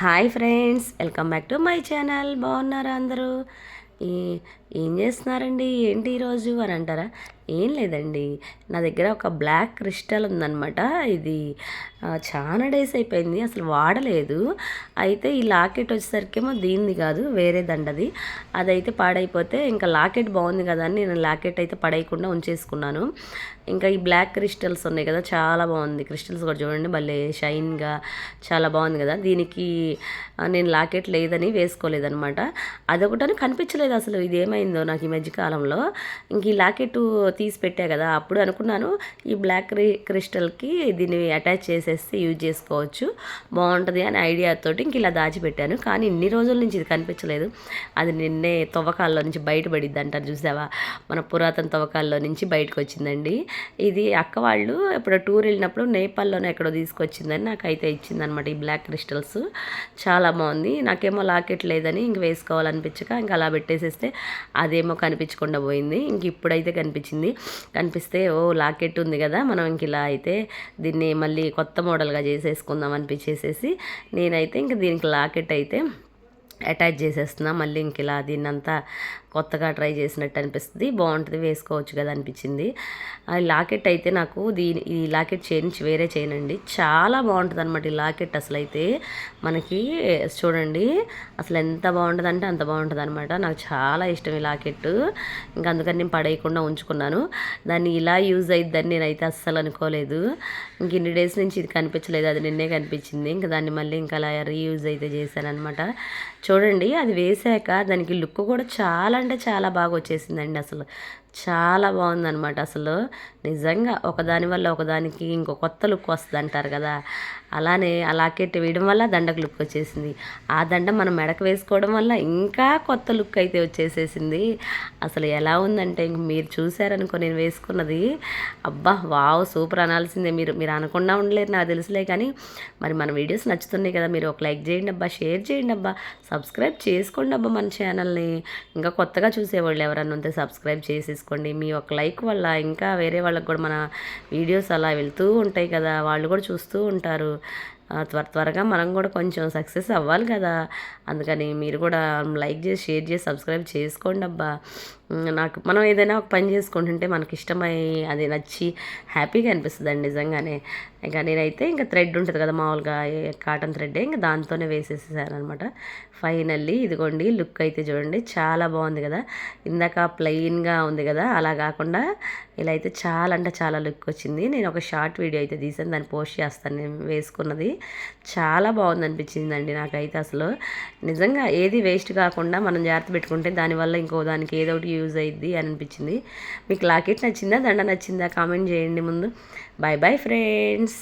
Hi friends welcome back to my channel. బాగున్నారా అందరూ? ఈ ఏం చేస్తున్నారండి? ఏంటి ఈరోజు అని అంటారా? ఏం లేదండి. నా దగ్గర ఒక బ్లాక్ క్రిస్టల్ ఉందన్నమాట. ఇది చాలా డేస్ అయిపోయింది. అసలు వాడలేదు. అయితే ఈ లాకెట్ వచ్చేసరికేమో దీనిది కాదు వేరే దండది. అదైతే పాడైపోతే ఇంకా లాకెట్ బాగుంది కదా అని నేను లాకెట్ అయితే పడేయకుండా ఉంచేసుకున్నాను. ఇంకా ఈ బ్లాక్ క్రిస్టల్స్ ఉన్నాయి కదా చాలా బాగుంది. క్రిస్టల్స్ కూడా చూడండి భలే షైన్గా చాలా బాగుంది కదా. దీనికి నేను లాకెట్ లేదని వేసుకోలేదనమాట అదొకటని కనిపించలేదు అసలు. ఇది ఏమైందో నాకు ఈ మధ్యకాలంలో ఇంక ఈ లాకెట్ తీసి పెట్టా కదా అప్పుడు అనుకున్నాను ఈ బ్లాక్ క్రి క్రిస్టల్కి దీన్ని అటాచ్ చేసేస్తే యూజ్ చేసుకోవచ్చు. బాగుంటుంది అని ఐడియాతోటి ఇంక ఇలా దాచిపెట్టాను. కానీ ఇన్ని రోజుల నుంచి ఇది కనిపించలేదు. అది నిన్నే తవ్వకాల్లో నుంచి బయటపడిద్ది అంటారు చూసావా? మన పురాతన తవ్వకాల్లో నుంచి బయటకు వచ్చిందండి ఇది అక్క వాళ్ళు ఇప్పుడు టూర్ వెళ్ళినప్పుడు నేపాల్లోనే ఎక్కడో తీసుకొచ్చిందని నాకైతే ఇచ్చిందనమాట ఈ బ్లాక్ క్రిస్టల్స్. చాలా బాగుంది. నాకేమో లాకెట్ లేదని ఇంక వేసుకోవాలనిపించక ఇంక అలా పెట్టేసేస్తే అదేమో కనిపించకుండా పోయింది. ఇంక ఇప్పుడైతే కనిపించింది కనిపిస్తే ఓ లాకెట్ ఉంది కదా మనం ఇంక ఇలా అయితే దీన్ని మళ్ళీ కొత్త మోడల్గా చేసేసుకుందాం అనిపించేసేసి నేనైతే ఇంక దీనికి లాకెట్ అయితే అటాచ్ చేసేస్తున్నా మళ్ళీ ఇంక ఇలా దీన్నంతా కొత్తగా ట్రై చేసినట్టు అనిపిస్తుంది. బాగుంటుంది వేసుకోవచ్చు కదా అనిపించింది. ఆ లాకెట్ అయితే నాకు దీని ఈ లాకెట్ చేయించి వేరే చేయనండి చాలా బాగుంటుంది అనమాట ఈ లాకెట్ అసలు అయితే మనకి చూడండి అసలు ఎంత బాగుంటుంది అంటే అంత బాగుంటుంది అనమాట నాకు చాలా ఇష్టం ఈ లాకెట్ ఇంకా అందుకని నేను పడేయకుండా ఉంచుకున్నాను. దాన్ని ఇలా యూజ్ అయ్యిద్దని నేనైతే అస్సలు అనుకోలేదు. ఇంక ఇన్ని డేస్ నుంచి ఇది కనిపించలేదు అది నిన్నే కనిపించింది. ఇంకా దాన్ని మళ్ళీ ఇంకా అలా రీయూజ్ అయితే చేశాను అనమాట చూడండి అది వేసాక దానికి లుక్ కూడా చాలా అంటే చాలా బాగా వచ్చేసిందండి అసలు. చాలా బాగుందనమాట అసలు. నిజంగా ఒకదాని వల్ల ఒకదానికి ఇంకో కొత్త లుక్ వస్తుంది అంటారు కదా. అలానే అలాకెట్ వేయడం వల్ల దండకు లుక్ వచ్చేసింది. ఆ దండ మనం మెడకు వేసుకోవడం వల్ల ఇంకా కొత్త లుక్ అయితే వచ్చేసేసింది. అసలు ఎలా ఉందంటే ఇంక మీరు చూసారనుకో నేను వేసుకున్నది. అబ్బా వావ్ సూపర్ అనాల్సిందే మీరు. మీరు అనకుండా ఉండలేరు నాకు తెలుసులే కానీ మరి మన వీడియోస్ నచ్చుతున్నాయి కదా మీరు ఒక లైక్ చేయండి అబ్బా షేర్ చేయండి అబ్బా సబ్స్క్రైబ్ చేసుకోండి అబ్బా మన ఛానల్ని. ఇంకా కొత్తగా చూసేవాళ్ళు ఎవరన్నా ఉంటే సబ్స్క్రైబ్ చేసేసుకోండి. మీ ఒక లైక్ వల్ల ఇంకా వేరే వాళ్ళకి కూడా మన వీడియోస్ అలా వెళ్తూ ఉంటాయి కదా వాళ్ళు కూడా చూస్తూ ఉంటారు. త్వర త్వరగా మనం కూడా కొంచెం సక్సెస్ అవ్వాలి కదా. అందుకని మీరు కూడా లైక్ చేసి షేర్ చేసి సబ్స్క్రైబ్ చేసుకోండి అబ్బా. నాకు మనం ఏదైనా ఒక పని చేసుకుంటుంటే మనకి ఇష్టమై అది నచ్చి హ్యాపీగా అనిపిస్తుంది అండి నిజంగానే. ఇంకా నేనైతే ఇంకా థ్రెడ్ ఉంటుంది కదా మామూలుగా కాటన్ థ్రెడ్ ఇంకా దాంతోనే వేసేసేసాను అనమాట ఫైనల్లీ ఇదిగోండి లుక్ అయితే చూడండి చాలా బాగుంది కదా. ఇందాక ప్లెయిన్గా ఉంది కదా అలా కాకుండా ఇలా అయితే చాలా అంటే చాలా లుక్ వచ్చింది. నేను ఒక షార్ట్ వీడియో అయితే తీసాను దాన్ని పోస్ట్ చేస్తాను నేను వేసుకున్నది. చాలా బాగుంది అనిపించిందండి నాకైతే అసలు. నిజంగా ఏది వేస్ట్ కాకుండా మనం జాగ్రత్త పెట్టుకుంటే దానివల్ల ఇంకో దానికి ఏదో ఒకటి యూజ్ అయ్యిద్ది అని అనిపించింది. మీకు లాకెట్ నచ్చిందా దండ నచ్చిందా కామెంట్ చేయండి ముందు. Bye bye friends